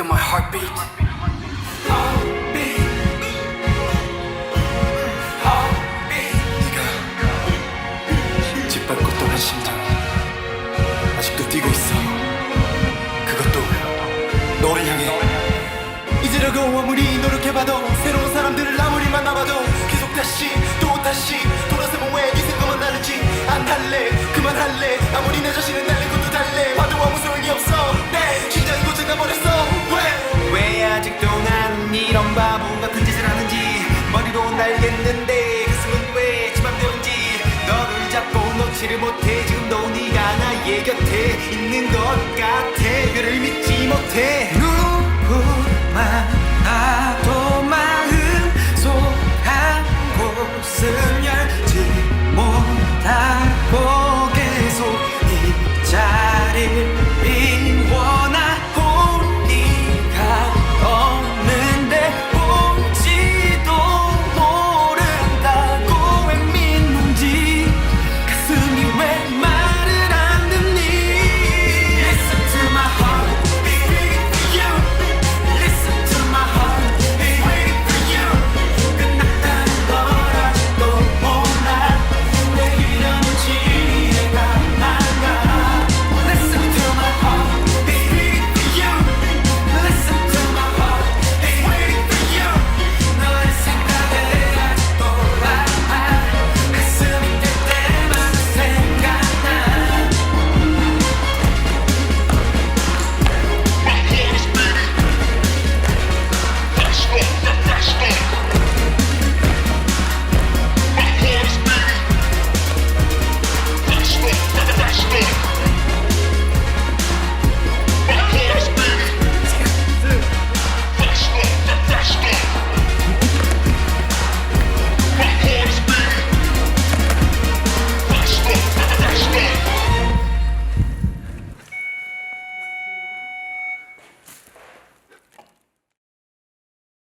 feel my heartbeat. 향해. 잊으려고 아무리 노력해봐도 새로운 사람들을 아무리 만나봐도 계속 다시 또 다시 돌아서면 왜네 생각만 나는지 안 할래 그만할래 머리로 날겠는데 가슴은 왜 지맘대로인지 너를 잡고 놓지를 못해. 지금도 네가 나의 곁에 있는 것 같아. 별을 믿지 못해. 눈